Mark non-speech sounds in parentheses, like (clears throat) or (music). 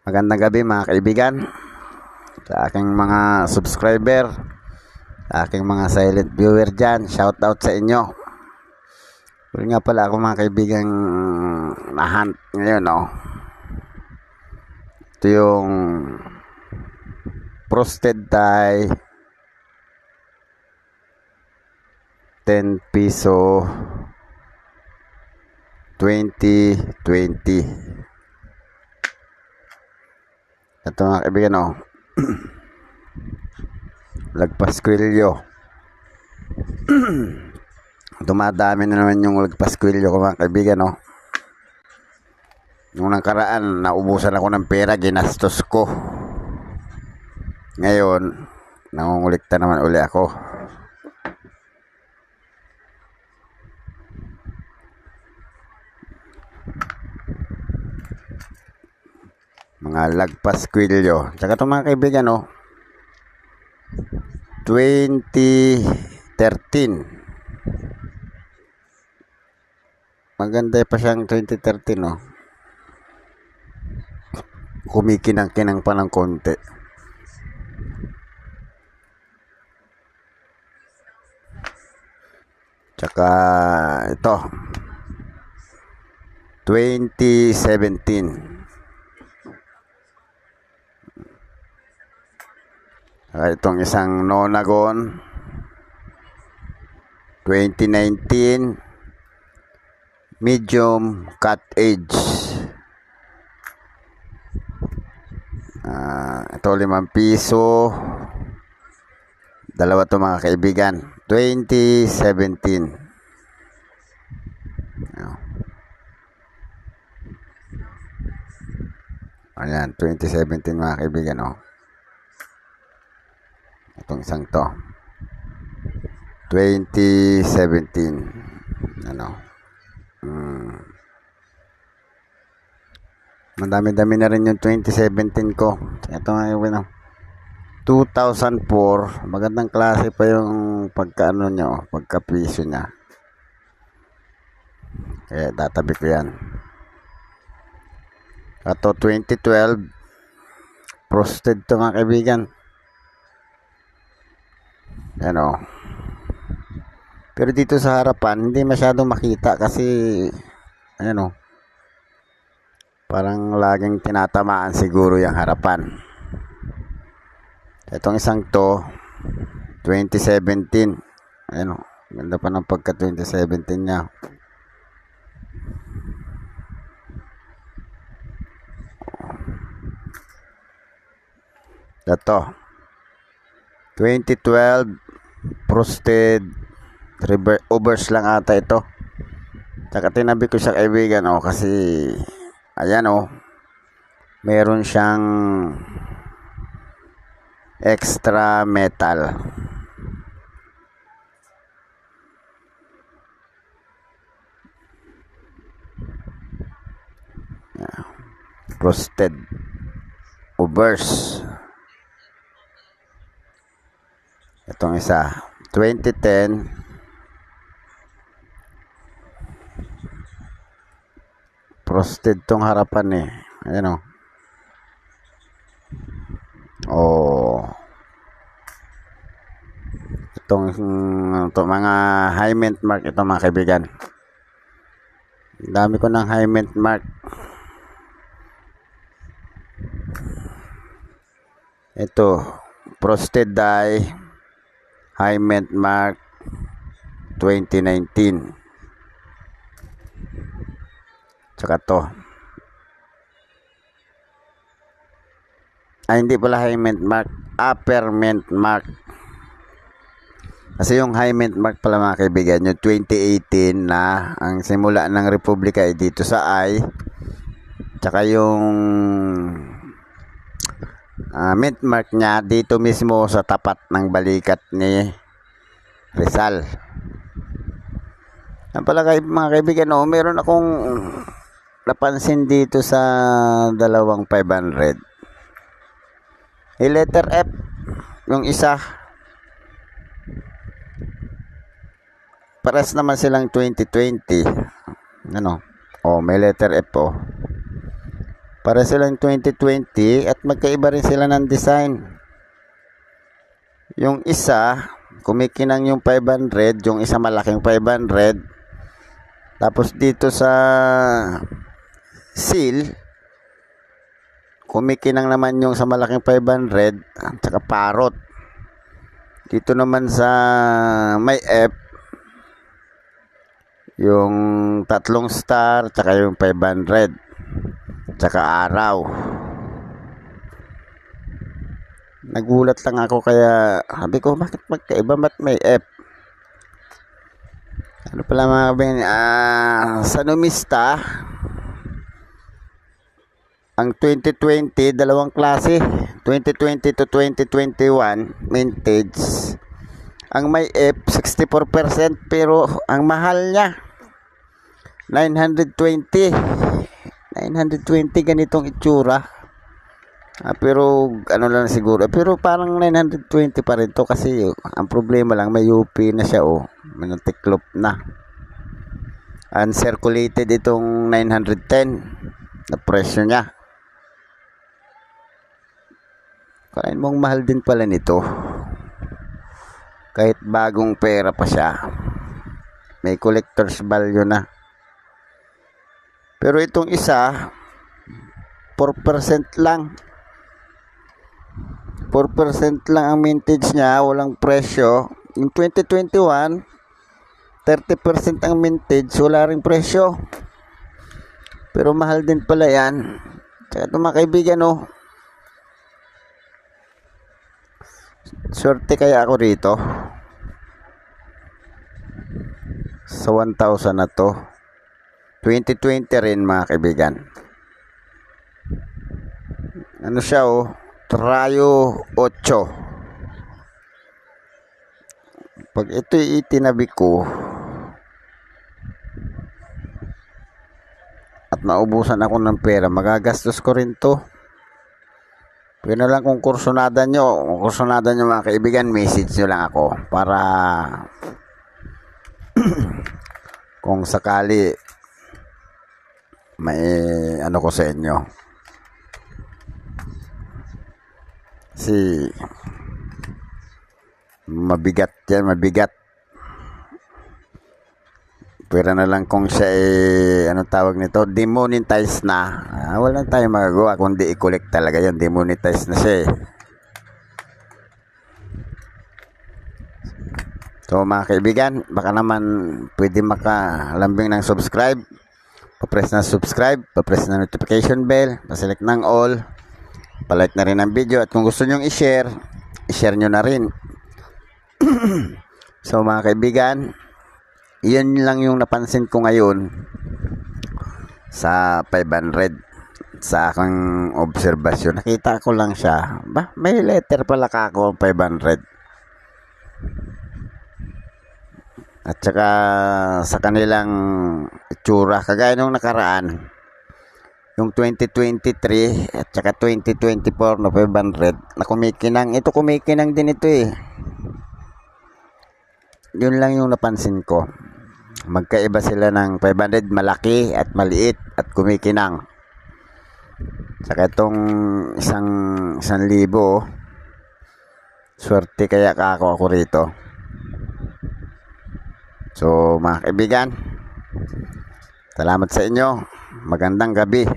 Magandang gabi mga kaibigan. Sa aking mga subscriber, sa aking mga silent viewer dyan, shout out sa inyo. Pero nga pala ako mga kaibigan nahunt ngayon, no? Ito yung frosted tie 10 piso 2020 ito mga kaibigan oh. (clears throat) Lagpas kwilyo (clears throat) dumadami na naman yung lagpas kwilyo ko mga kaibigan oh. Nung nakaraan naubusan ako ng pera ginastos ko. Ngayon nangungulikta naman uli ako mga lagpas kwilyo. Tsaka ito mga kaibigan, oh. 2013. Maganda pa siyang 2013, oh. Kumikinang-kinang pa ng konti. Tsaka ito. 2017. Itong isang Nonagon 2019 medium cut edge Ah, ito limang piso. Dalawa to mga kaibigan. 2017 Ayan, 2017 mga kaibigan, oh. Itong isang to. 2017. Ano? Hmm. Madami-dami na rin yung 2017 ko. Ito nga yung ano. 2004. Magandang klase pa yung pagkaano nyo, pagka-piso niya. Kaya tatabi ko yan. Ato 2012. Frosted to mga kaibigan. Ano. Pero dito sa harapan, hindi masyadong makita kasi, ano, parang laging tinatamaan siguro yung harapan. Itong isang to, 2017. Ano, ganda pa ng pagka 2017 niya. Ito. 2012 frosted river overs lang ata ito tsaka tinabi ko sa kaibigan oh kasi ayan oh meron siyang extra metal Yeah. frosted overs Itong isa. 2010. Frosted tong harapan eh. Ayan o. Oh. Itong, itong mga high mint mark ito mga kaibigan. Dami ko ng high mint mark. Ito. Frosted die. High Mint Mark 2019. Tsaka to. Ay, hindi pala High Mark. Upper Mark. Kasi yung High Mark pala mga kaibigan, yung 2018 na ang simula ng Republika ay dito sa I. Tsaka yung uh, mint mark niya dito mismo sa tapat ng balikat ni Rizal. Yan pala kay, mga kaibigan, no, meron akong napansin dito sa dalawang 500. Yung letter F, yung isa, pares naman silang 2020. Ano? Oh, may letter F po. Para silang 2020 at magkaiba rin sila ng design. Yung isa, kumikinang yung 500, yung isa malaking 500. Tapos dito sa seal, kumikinang naman yung sa malaking 500 at saka parot. Dito naman sa may F, yung tatlong star, tsaka yung 500 tsaka araw. Nagulat lang ako kaya sabi ko bakit magkaiba ba't may F? Ano pala mga kabin, ah, sa numista, ang 2020, dalawang klase, 2020 to 2021, vintage. Ang may F, 64%, pero ang mahal niya, 920. 920 ganitong itsura. Ah, pero ano lang siguro. Pero parang 920 pa rin to kasi ang problema lang may UP na siya oh. May tiklop na. Uncirculated itong 910 na presyo niya. Kalain mong mahal din pala nito. Kahit bagong pera pa siya. May collector's value na. Pero itong isa, 4% lang. 4% lang ang mintage niya, walang presyo. Yung 2021, 30% ang mintage, wala ring presyo. Pero mahal din pala yan. Kaya ito mga kaibigan, oh. Swerte kaya ako rito. Sa 1,000 na to. 2020 rin mga kaibigan. Ano siya oh? Trayo 8. Pag ito itinabi ko at naubusan ako ng pera, magagastos ko rin to. Pero na lang kung kursunada nyo, kung kursunada nyo mga kaibigan, message nyo lang ako para (clears throat) kung sakali may ano ko sa inyo. Si mabigat yan mabigat. Pera na lang kung siya eh, anong tawag nito demonetize na. Ah, wala tayong magagawa kundi i-collect talaga yan demonetize na siya eh. So mga kaibigan, baka naman pwede makalambing ng subscribe pa-press na subscribe, pa-press na notification bell, pa-select ng all, pa-like na rin ang video at kung gusto nyong i-share, i-share nyo na rin. (clears throat) so mga kaibigan, yun lang yung napansin ko ngayon sa 500 sa aking obserbasyon. Nakita ko lang siya. Ba, may letter pala ka ako 500. At saka sa kanilang itsura, kagaya nung nakaraan, yung 2023 at saka 2024 no 500 na kumikinang. Ito kumikinang din ito eh. Yun lang yung napansin ko. Magkaiba sila ng 500 malaki at maliit at kumikinang. Saka itong isang isang libo, swerte kaya ka ako, ako rito. So mga kaibigan, salamat sa inyo. Magandang gabi.